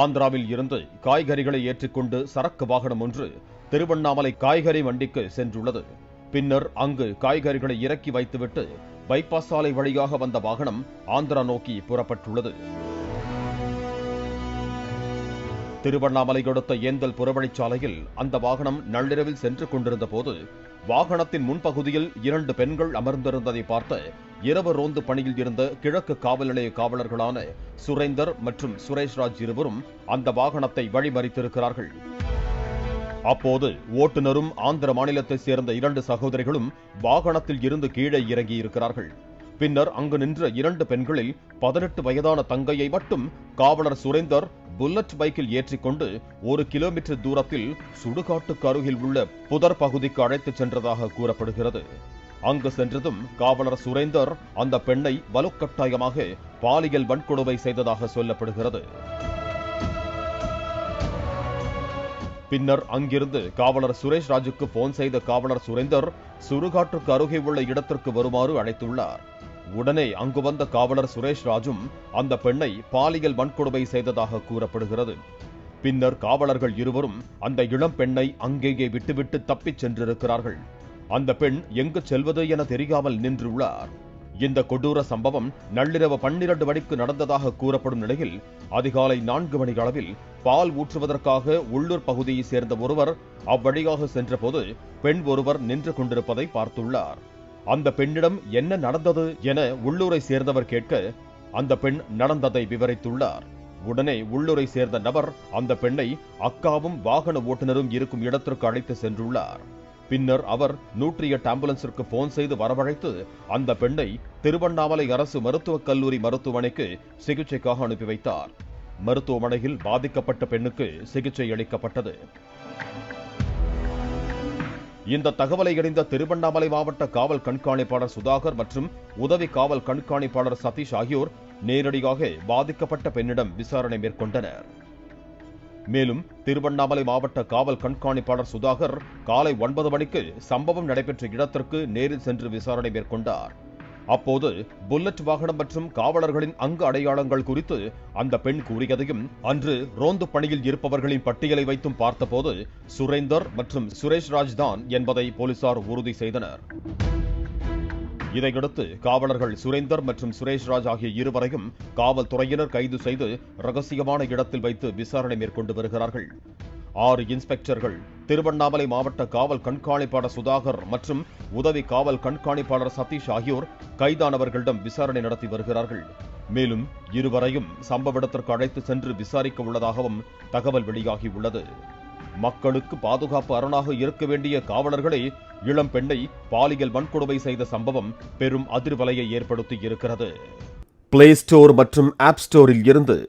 ஆந்திராவில் இருந்து காய்கறிகளை ஏற்றிக்கொண்டு சரக்கு வாகனம் ஒன்று திருவண்ணாமலை காய்கறி வண்டிக்கு சென்றுள்ளது. பின்னர் அங்கு காய்கறிகளை இறக்கி வைத்துவிட்டு பைபாஸ் சாலை வழியாக வந்த வாகனம் ஆந்திரா நோக்கி புறப்பட்டுள்ளது. திருவண்ணாமலை அடுத்த ஏந்தல் புறவழிச்சாலையில் அந்த வாகனம் நள்ளிரவில் சென்று கொண்டிருந்த போது வாகனத்தின் முன்பகுதியில் இரண்டு பெண்கள் அமர்ந்திருந்ததை பார்த்த இரவு ரோந்து பணியில் இருந்த கிழக்கு காவல் நிலைய காவலர்களான சுரேந்தர் மற்றும் சுரேஷ்ராஜ் இருவரும் அந்த வாகனத்தை வழிமறித்திருக்கிறார்கள். அப்போது ஓட்டுநரும் ஆந்திர மாநிலத்தைச் சேர்ந்த இரண்டு சகோதரிகளும் வாகனத்தில் இருந்து கீழே இறங்கி இருக்கிறார்கள் பின்னர் அங்கு நின்ற இரண்டு பெண்களில் பதினெட்டு வயதான தங்கையை மட்டும் காவலர் சுரேந்தர் புல்லட் பைக்கில் ஏற்றிக்கொண்டு ஒரு கிலோமீட்டர் தூரத்தில் சுடுகாட்டுக்கு அருகில் உள்ள புதர் பகுதிக்கு அழைத்துச் சென்றதாக கூறப்படுகிறது. அங்கு சென்றதும் காவலர் சுரேந்தர் அந்த பெண்ணை வலுக்கட்டாயமாக பாலியல் வன்கொடுமை செய்ததாக சொல்லப்படுகிறது. பின்னர் அங்கிருந்து காவலர் சுரேஷ் ராஜுக்கு போன் செய்த காவலர் சுரேந்தர் சுடுகாட்டுக்கு அருகே உள்ள இடத்திற்கு வருமாறு அழைத்துள்ளார். உடனே அங்கு வந்த காவலர் சுரேஷ் ராஜும் அந்த பெண்ணை பாலியல் வன்கொடுமை செய்ததாக கூறப்படுகிறது. பின்னர் காவலர்கள் இருவரும் அந்த இளம் பெண்ணை அங்கேயே விட்டுவிட்டு தப்பிச் சென்றிருக்கிறார்கள். அந்த பெண் எங்கு செல்வது என தெரியாமல் நின்றுள்ளார். இந்த கொடூர சம்பவம் நள்ளிரவு பன்னிரண்டு மணிக்கு நடந்ததாக கூறப்படும் நிலையில் அதிகாலை நான்கு மணி அளவில் பால் ஊற்றுவதற்காக உள்ளூர் பகுதியைச் சேர்ந்த ஒருவர் அவ்வழியாக சென்றபோது பெண் ஒருவர் நின்று கொண்டிருப்பதை பார்த்துள்ளார். அந்த பெண்ணிடம் என்ன நடந்தது என உள்ளூரை சேர்ந்தவர் கேட்க அந்த பெண் நடந்ததை விவரித்துள்ளார். உடனே உள்ளூரை சேர்ந்த நபர் அந்த பெண்ணை அக்காவும் வாகன ஓட்டுநரும் இருக்கும் இடத்திற்கு அழைத்து சென்றுள்ளார். பின்னர் அவர் நூற்றி எட்டு ஆம்புலன்ஸிற்கு போன் செய்து வரவழைத்து அந்த பெண்ணை திருவண்ணாமலை அரசு மருத்துவக் கல்லூரி மருத்துவமனைக்கு சிகிச்சைக்காக அனுப்பி வைத்தார். மருத்துவமனையில் பாதிக்கப்பட்ட பெண்ணுக்கு சிகிச்சை அளிக்கப்பட்டது. இந்த தகவலை அறிந்த திருவண்ணாமலை மாவட்ட காவல் கண்காணிப்பாளர் சுதாகர் மற்றும் உதவி காவல் கண்காணிப்பாளர் சதீஷ் ஆகியோர் நேரடியாக பாதிக்கப்பட்ட பெண்ணிடம் விசாரணை மேற்கொண்டனர். மேலும் திருவண்ணாமலை மாவட்ட காவல் கண்காணிப்பாளர் சுதாகர் காலை ஒன்பது மணிக்கு சம்பவம் நடைபெற்ற இடத்திற்கு நேரில் சென்று விசாரணை மேற்கொண்டார். அப்போது புல்லட் வாகனம் மற்றும் காவலர்களின் அங்கு அடையாளங்கள் குறித்து அந்த பெண் கூறியதையும் அன்று ரோந்து பணியில் இருப்பவர்களின் பட்டியலை வைத்தும் பார்த்தபோது சுரேந்தர் மற்றும் சுரேஷ் ராஜ் தான் என்பதை போலீசார் உறுதி செய்தனர். இதையடுத்து காவலர்கள் சுரேந்தர் மற்றும் சுரேஷ் ராஜ் ஆகிய இருவரையும் காவல்துறையினர் கைது செய்து ரகசியமான இடத்தில் வைத்து விசாரணை மேற்கொண்டு வருகிறார்கள். ஆறு இன்ஸ்பெக்டர்கள் திருவண்ணாமலை மாவட்ட காவல் கண்காணிப்பாளர் சுதாகர் மற்றும் உதவி காவல் கண்காணிப்பாளர் சதீஷ் ஆகியோர் கைதானவர்களிடம் விசாரணை நடத்தி வருகிறார்கள். மேலும் இருவரையும் சம்பவ இடத்திற்கு அழைத்து சென்று விசாரிக்க உள்ளதாகவும் தகவல் வெளியாகியுள்ளது மக்களுக்கு பாதுகாப்பு அரணாக இருக்க வேண்டிய காவலர்களை இளம் பெண்ணை பாலியல் வன்கொடுமை செய்த சம்பவம் பெரும் அதிர்வலையை ஏற்படுத்தி இருக்கிறது. பிளே ஸ்டோர் மற்றும் ஆப் ஸ்டோரில் இருந்து